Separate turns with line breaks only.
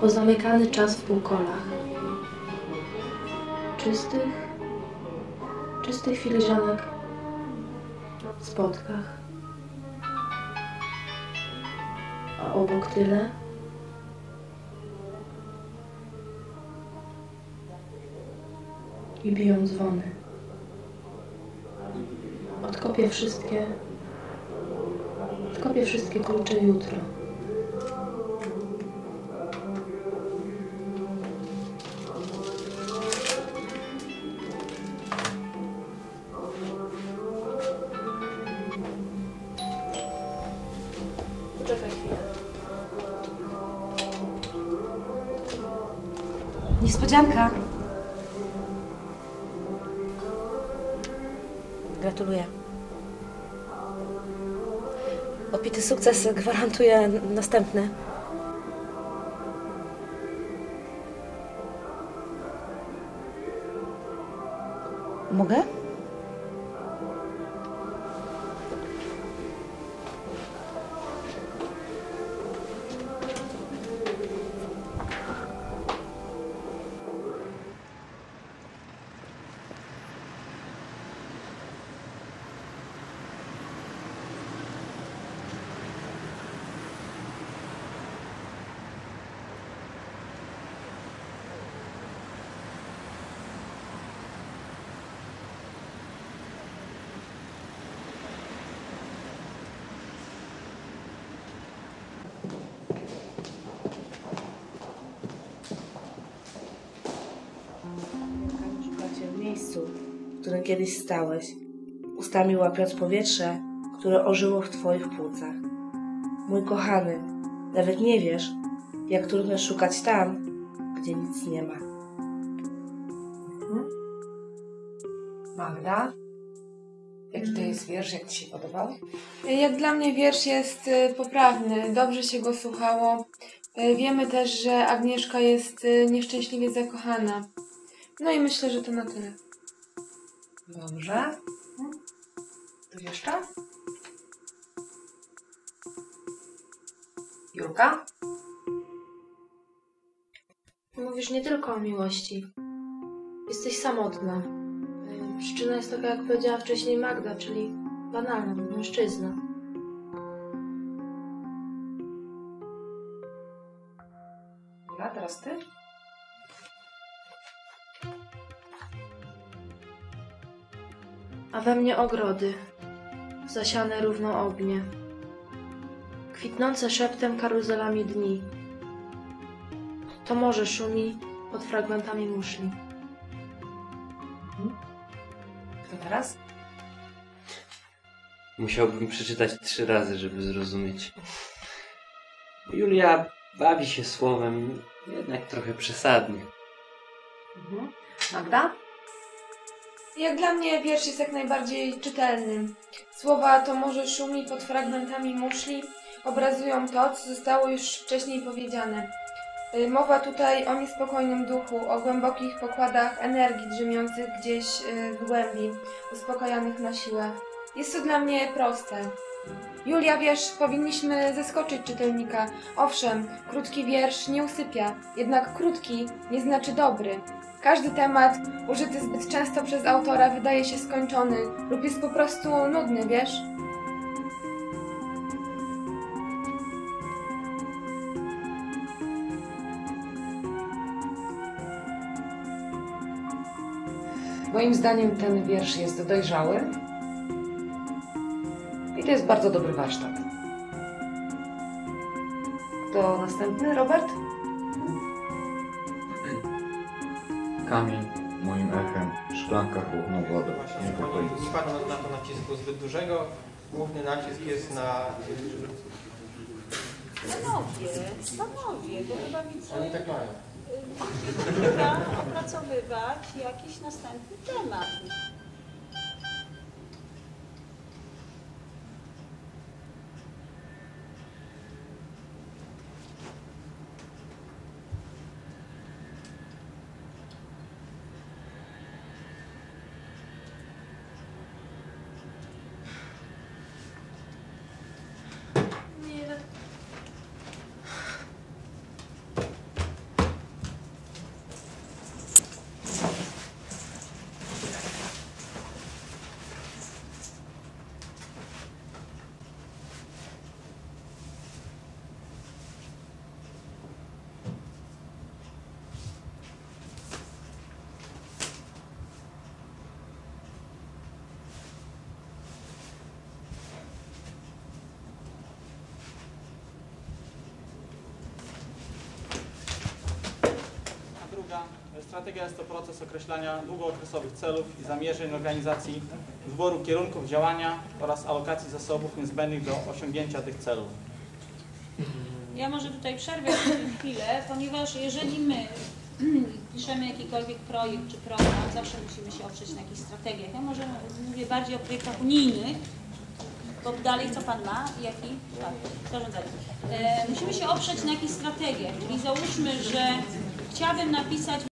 pozamykany czas w półkolach. Czystych, czystych filiżanek w spotkach. A obok tyle i biją dzwony. Odkopię wszystkie, odkopię wszystkie klucze jutro.
Niespodzianka. Gratuluję. Opity sukces gwarantuje następny. Mogę?
W miejscu, w którym kiedyś stałeś, ustami łapiąc powietrze, które ożyło w twoich płucach. Mój kochany, nawet nie wiesz, jak trudno szukać tam, gdzie nic nie ma.
Magda? Jaki to jest wiersz? Jak Ci się podobał?
Jak dla mnie wiersz jest y, poprawny, dobrze się go słuchało. Y, Wiemy też, że Agnieszka jest y, nieszczęśliwie zakochana. No i myślę, że to na tyle.
Dobrze. Coś jeszcze? Julka?
Mówisz nie tylko o miłości. Jesteś samotna. Przyczyna jest taka, jak powiedziała wcześniej Magda, czyli banalna, mężczyzna.
Jula, teraz Ty?
A we mnie ogrody, zasiane równo ognie, kwitnące szeptem karuzelami dni. To morze szumi pod fragmentami muszli.
Kto teraz?
Musiałbym przeczytać trzy razy, żeby zrozumieć. Julia bawi się słowem, jednak trochę przesadnie.
Mhm. Magda?
Jak dla mnie wiersz jest jak najbardziej czytelny. Słowa to może szumi pod fragmentami muszli obrazują to, co zostało już wcześniej powiedziane. Y, Mowa tutaj o niespokojnym duchu, o głębokich pokładach energii drzemiących gdzieś y, w głębi, uspokajanych na siłę. Jest to dla mnie proste. Julia, wiesz, powinniśmy zaskoczyć czytelnika. Owszem, krótki wiersz nie usypia, jednak krótki nie znaczy dobry. Każdy temat użyty zbyt często przez autora wydaje się skończony lub jest po prostu nudny, wiesz?
Moim zdaniem ten wiersz jest dojrzały. I to jest bardzo dobry warsztat. Kto następny? Robert?
Kamień moim echem, szklanka chłodną wodą.
Nie padło na to nacisku zbyt dużego. Główny nacisk jest na...
Panowie, panowie, bo chyba widzę,
Oni tak mają.
Trzeba opracowywać jakiś następny temat.
Strategia jest to proces określania długookresowych celów i zamierzeń organizacji, wyboru kierunków działania oraz alokacji zasobów niezbędnych do osiągnięcia tych celów.
Ja może tutaj przerwę chwilę, ponieważ jeżeli my piszemy jakikolwiek projekt czy program, zawsze musimy się oprzeć na jakichś strategiach. Ja może mówię bardziej o projektach unijnych, bo dalej co Pan ma? Jaki? Tak, zarządzanie. E, musimy się oprzeć na jakichś strategiach, czyli załóżmy, że chciałabym napisać